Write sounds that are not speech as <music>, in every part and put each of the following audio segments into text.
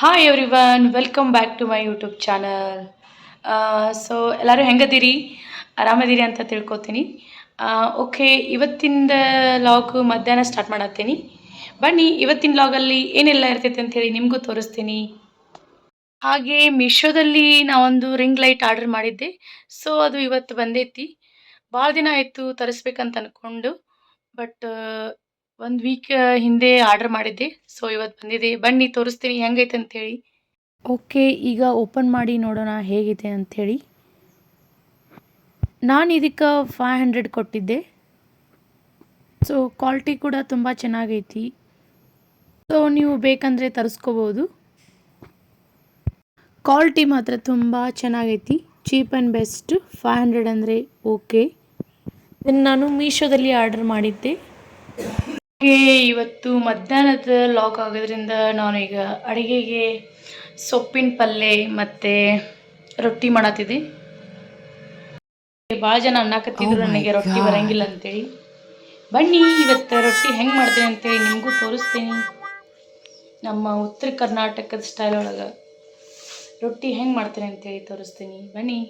Hi everyone welcome back to my YouTube channel so ಎಲ್ಲರೂ ಹೆಂಗದಿರಿ? ಆರಾಮದಿರಿ ಅಂತ ತಿಳ್ಕೊತೀನಿ. ಓಕೆ ಇವತ್ತಿಂದ ಲಾಗ್ ಮಧ್ಯಾಹ್ನ ಸ್ಟಾರ್ಟ್ ಮಾಡತ್ತೀನಿ. ಬನ್ನಿ, ಇವತ್ತಿನ ಲಾಗಲ್ಲಿ ಏನೆಲ್ಲ ಇರ್ತೈತೆ ಹೇಳಿ ನಿಮಗೂ ತೋರಿಸ್ತೀನಿ. ಹಾಗೆ ಮೀಶೋದಲ್ಲಿ ನಾವೊಂದು ರಿಂಗ್ ಲೈಟ್ ಆರ್ಡರ್ ಮಾಡಿದ್ದೆ. ಸೊ ಅದು ಇವತ್ತು ಬಂದೈತಿ. ಭಾಳ ದಿನ ಆಯಿತು ತರಿಸ್ಬೇಕಂತ ಅಂದ್ಕೊಂಡು ಬಟ್ ಒಂದು ವೀಕ್ ಹಿಂದೆ ಆರ್ಡರ್ ಮಾಡಿದ್ದೆ. ಸೊ ಇವತ್ತು ಬಂದಿದೆ. ಬನ್ನಿ, ತೋರಿಸ್ತೀನಿ. ಹೆಂಗೈತೆ ಅಂಥೇಳಿ ಓಕೆ, ಈಗ ಓಪನ್ ಮಾಡಿ ನೋಡೋಣ ಹೇಗಿದೆ ಅಂಥೇಳಿ ನಾನು ಇದಕ್ಕೆ ಫೈವ್ ಹಂಡ್ರೆಡ್ ಕೊಟ್ಟಿದ್ದೆ. ಸೊ ಕ್ವಾಲಿಟಿ ಕೂಡ ತುಂಬ ಚೆನ್ನಾಗೈತಿ. ಸೊ ನೀವು ಬೇಕಂದರೆ ತರಿಸ್ಕೋಬೋದು. ಕ್ವಾಲಿಟಿ ಮಾತ್ರ ತುಂಬ ಚೆನ್ನಾಗೈತಿ. Cheap and best five hundred ಅಂದರೆ ಓಕೆ. ನಾನು ಮೀಶೋದಲ್ಲಿ ಆರ್ಡರ್ ಮಾಡಿದ್ದೆ. ಹಾಗೆ ಇವತ್ತು ಮಧ್ಯಾಹ್ನದ ಲಾಗ್ ಆಗೋದ್ರಿಂದ ನಾನೀಗ ಅಡುಗೆಗೆ ಸೊಪ್ಪಿನ ಪಲ್ಯ ಮತ್ತು ರೊಟ್ಟಿ ಮಾಡತ್ತಿದ್ದೆ. ಭಾಳ ಜನ ಅನ್ನಕತ್ತಿದ್ರು ನನಗೆ ರೊಟ್ಟಿ ಬರಂಗಿಲ್ಲ ಅಂತೇಳಿ. ಬನ್ನಿ ಇವತ್ತು ರೊಟ್ಟಿ ಹೆಂಗೆ ಮಾಡ್ತೀನಿ ಅಂತೇಳಿ ನಿಮಗೂ ತೋರಿಸ್ತೀನಿ. ನಮ್ಮ ಉತ್ತರ ಕರ್ನಾಟಕದ ಸ್ಟೈಲ್ ಒಳಗೆ ರೊಟ್ಟಿ ಹೆಂಗೆ ಮಾಡ್ತೀನಿ ಅಂತೇಳಿ ತೋರಿಸ್ತೀನಿ. ಬನ್ನಿ.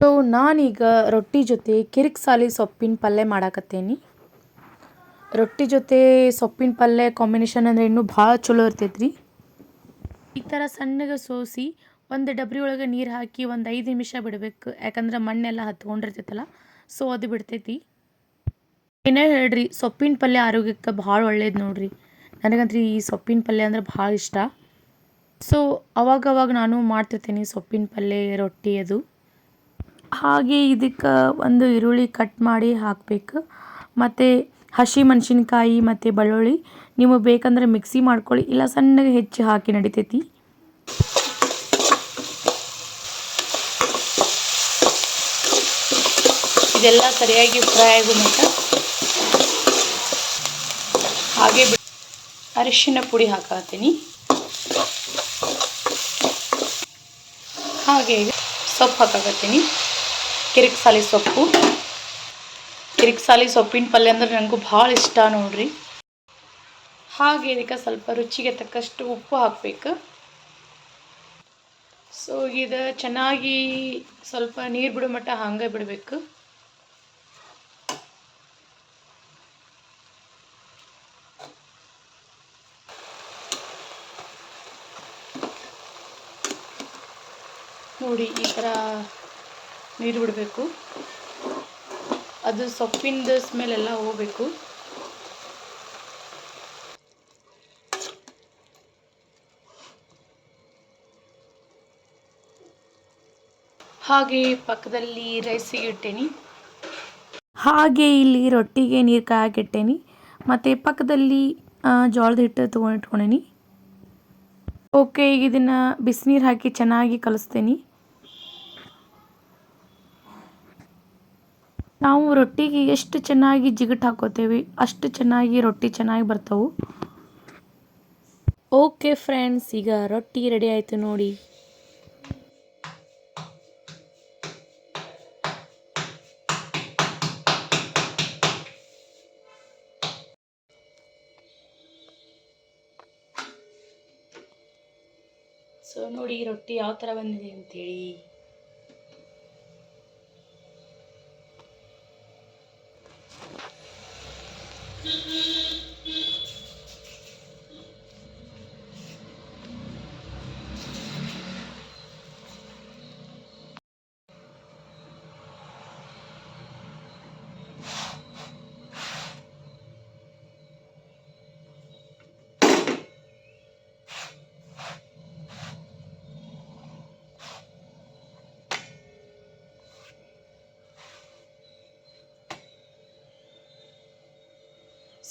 ಸೊ ನಾನೀಗ ರೊಟ್ಟಿ ಜೊತೆ ಕಿರಿಕ್ ಸಾಲಿ ಸೊಪ್ಪಿನ ಪಲ್ಯ ಮಾಡಾಕತ್ತೇನಿ. ರೊಟ್ಟಿ ಜೊತೆ ಸೊಪ್ಪಿನ ಪಲ್ಯ ಕಾಂಬಿನೇಷನ್ ಅಂದರೆ ಇನ್ನೂ ಭಾಳ ಚಲೋ ಇರ್ತೈತ್ರಿ. ಈ ಥರ ಸಣ್ಣಗೆ ಸೋಸಿ ಒಂದು ಡಬ್ರಿ ಒಳಗೆ ನೀರು ಹಾಕಿ ಒಂದು ಐದು ನಿಮಿಷ ಬಿಡಬೇಕು. ಯಾಕಂದ್ರೆ ಮಣ್ಣೆಲ್ಲ ಹತ್ಕೊಂಡಿರ್ತೈತಲ್ಲ ಸೊ ಅದು ಬಿಡ್ತೈತಿ. ಏನೇ ಹೇಳ್ರಿ, ಸೊಪ್ಪಿನ ಪಲ್ಯ ಆರೋಗ್ಯಕ್ಕೆ ಭಾಳ ಒಳ್ಳೇದು ನೋಡ್ರಿ. ನನಗಂತೂ ಈ ಸೊಪ್ಪಿನ ಪಲ್ಯ ಅಂದ್ರೆ ಭಾಳ ಇಷ್ಟ. ಸೊ ಅವಾಗವಾಗ ನಾನು ಮಾಡ್ತಿರ್ತೀನಿ ಸೊಪ್ಪಿನ ಪಲ್ಯ ರೊಟ್ಟಿ ಅದು. ಹಾಗೆ ಇದಕ್ಕೆ ಒಂದು ಈರುಳ್ಳಿ ಕಟ್ ಮಾಡಿ ಹಾಕಬೇಕು. ಮತ್ತು ಹಸಿ ಮೆಣಸಿನ್ಕಾಯಿ ಮತ್ತು ಬೆಳ್ಳುಳ್ಳಿ ನೀವು ಬೇಕಂದರೆ ಮಿಕ್ಸಿ ಮಾಡ್ಕೊಳ್ಳಿ. ಇಲ್ಲ ಸಣ್ಣಗೆ ಹೆಚ್ಚಿ ಹಾಕಿ ನಡಿತೈತಿ. ಇದೆಲ್ಲ ಸರಿಯಾಗಿ ಫ್ರೈ ಆಗೋ ಮಟ್ಟ ಹಾಗೆ ಅರಿಶಿನ ಪುಡಿ ಹಾಕತ್ತೀನಿ. ಹಾಗೆ ಸೊಪ್ಪು ಹಾಕಾಕತ್ತೀನಿ. ಕಿರಿಕ್ ಸಾಲಿ ಸೊಪ್ಪು. ಕಿರಿಕ್ ಸಾಲಿ ಸೊಪ್ಪಿನ ಪಲ್ಯ ಅಂದ್ರೆ ನನಗೂ ಭಾಳ ಇಷ್ಟ ನೋಡ್ರಿ. ಹಾಗೆ ಇದಕ್ಕೆ ಸ್ವಲ್ಪ ರುಚಿಗೆ ತಕ್ಕಷ್ಟು ಉಪ್ಪು ಹಾಕಬೇಕು. ಸೊ ಇದು ಚೆನ್ನಾಗಿ ಸ್ವಲ್ಪ ನೀರು ಬಿಡೋ ಮಟ್ಟ ಹಂಗೆ ಬಿಡಬೇಕು. ನೋಡಿ, ಈ ಥರ ನೀರು ಬಿಡಬೇಕು. ಅದು ಸೊಪ್ಪಿಂದ ಸ್ಮೆಲ್ ಎಲ್ಲ ಹೋಗಬೇಕು. ಹಾಗೆ ಪಕ್ಕದಲ್ಲಿ ರೈಸಿಗೆ ಇಟ್ಟೇನಿ. ಹಾಗೆ ಇಲ್ಲಿ ರೊಟ್ಟಿಗೆ ನೀರು ಕಾಯಕ್ಕಿಟ್ಟೇನಿ ಮತ್ತು ಪಕ್ಕದಲ್ಲಿ ಜೋಳದ ಹಿಟ್ಟು ತೊಗೊಂಡಿಟ್ಕೊಂಡೇನಿ ಓಕೆ ಈಗ ಇದನ್ನು ಬಿಸಿನೀರು ಹಾಕಿ ಚೆನ್ನಾಗಿ ಕಲಿಸ್ತೇನೆ. ನಾವು ರೊಟ್ಟಿಗೆ ಎಷ್ಟು ಚೆನ್ನಾಗಿ ಜಿಗಟ್ ಹಾಕೋತೇವೆ, ಅಷ್ಟು ಚೆನ್ನಾಗಿ ರೊಟ್ಟಿ ಚೆನ್ನಾಗಿ ಬರ್ತವೆ. ಓಕೆ ಫ್ರೆಂಡ್ಸ್, ಈಗ ರೊಟ್ಟಿ ರೆಡಿ ಆಯಿತು ನೋಡಿ. ಸೊ ನೋಡಿ ರೊಟ್ಟಿ ಯಾವ ಥರ ಬಂದಿದೆ ಅಂತೇಳಿ.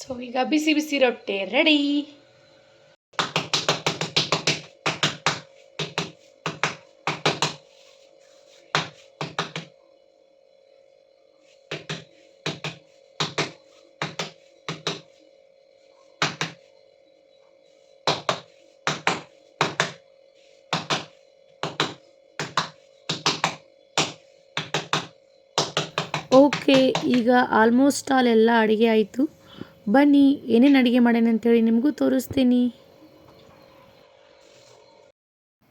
ಸೊ ಈಗ ಬಿಸಿ ಬಿಸಿ ರೊಟ್ಟಿ ರೆಡಿ ಓಕೆ ಈಗ ಆಲ್ಮೋಸ್ಟ್ ಆಲ್ ಎಲ್ಲ ಅಡುಗೆ ಆಯಿತು. ಬನ್ನಿ, ಏನೇನು ಅಡುಗೆ ಮಾಡೇನೆ ಅಂತೇಳಿ ನಿಮಗೂ ತೋರಿಸ್ತೀನಿ.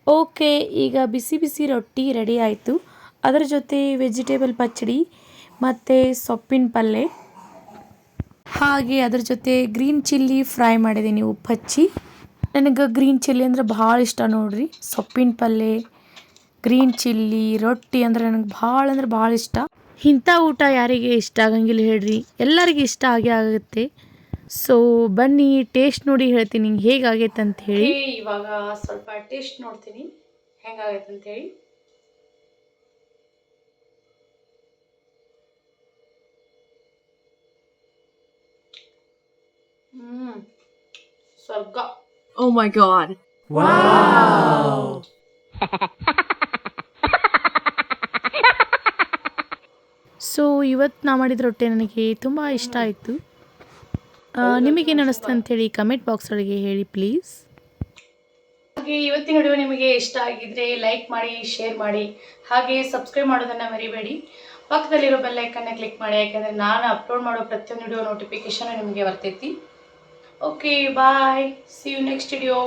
ಓಕೆ, ಈಗ ಬಿಸಿ ಬಿಸಿ ರೊಟ್ಟಿ ರೆಡಿ ಆಯಿತು. ಅದರ ಜೊತೆ ವೆಜಿಟೇಬಲ್ ಪಚ್ಚಡಿ ಮತ್ತು ಸೊಪ್ಪಿನ ಪಲ್ಯ ಹಾಗೆ ಅದ್ರ ಜೊತೆ ಗ್ರೀನ್ ಚಿಲ್ಲಿ ಫ್ರೈ ಮಾಡಿದ್ದೀನಿ ಉಪ್ಪು ಹಚ್ಚಿ ನನಗೆ ಗ್ರೀನ್ ಚಿಲ್ಲಿ ಅಂದ್ರೆ ಭಾಳ ಇಷ್ಟ ನೋಡ್ರಿ. ಸೊಪ್ಪಿನ ಪಲ್ಯ ಗ್ರೀನ್ ಚಿಲ್ಲಿ ರೊಟ್ಟಿ ಅಂದ್ರೆ ನನಗೆ ಭಾಳ ಅಂದ್ರೆ ಭಾಳ ಇಷ್ಟ. ಇಂಥ ಊಟ ಯಾರಿಗೆ ಇಷ್ಟ ಆಗಂಗಿಲ್ಲ ಹೇಳ್ರಿ. ಎಲ್ಲರಿಗೆ ಇಷ್ಟ ಆಗೇ ಆಗುತ್ತೆ. ಸೊ ಬನ್ನಿ ಟೇಸ್ಟ್ ನೋಡಿ ಹೇಳ್ತೀನಿ ಹಿಂಗೆ ಹೇಗಾಗೈತೆ ಅಂತ ಹೇಳಿ. ಇವಾಗ ಸ್ವಲ್ಪ ಟೇಸ್ಟ್ ನೋಡ್ತೀನಿ. ಹೆಂಗಾಗೈತೆ ಅಂತ ಹೇಳಿ. ಸ್ವರ್ಗ ಸ್ವರ್ಗ. ಮೈ ಗಾಡ್ god. <laughs> ಸೊ, ಇವತ್ತು ನಾ ಮಾಡಿದ ರೊಟ್ಟಿ ನನಗೆ ತುಂಬ ಇಷ್ಟ ಆಯಿತು. ನಿಮಗೇನು ಅನಿಸ್ತು ಅಂತೇಳಿ ಕಮೆಂಟ್ ಬಾಕ್ಸ್ ಒಳಗೆ ಹೇಳಿ ಪ್ಲೀಸ್ ಹಾಗೆ ಇವತ್ತಿನ ವಿಡಿಯೋ ನಿಮಗೆ ಇಷ್ಟ ಆಗಿದ್ರೆ ಲೈಕ್ ಮಾಡಿ ಶೇರ್ ಮಾಡಿ, ಹಾಗೆ ಸಬ್ಸ್ಕ್ರೈಬ್ ಮಾಡೋದನ್ನು ಮರಿಬೇಡಿ. ಪಕ್ಕದಲ್ಲಿರೋ ಬೆಲ್ಲೈಕನ್ನ ಕ್ಲಿಕ್ ಮಾಡಿ, ಯಾಕೆಂದರೆ ನಾನು ಅಪ್ಲೋಡ್ ಮಾಡೋ ಪ್ರತಿಯೊಂದು ವಿಡಿಯೋ ನೋಟಿಫಿಕೇಶನ್ ನಿಮಗೆ ಬರ್ತೈತಿ. Okay bye see you next video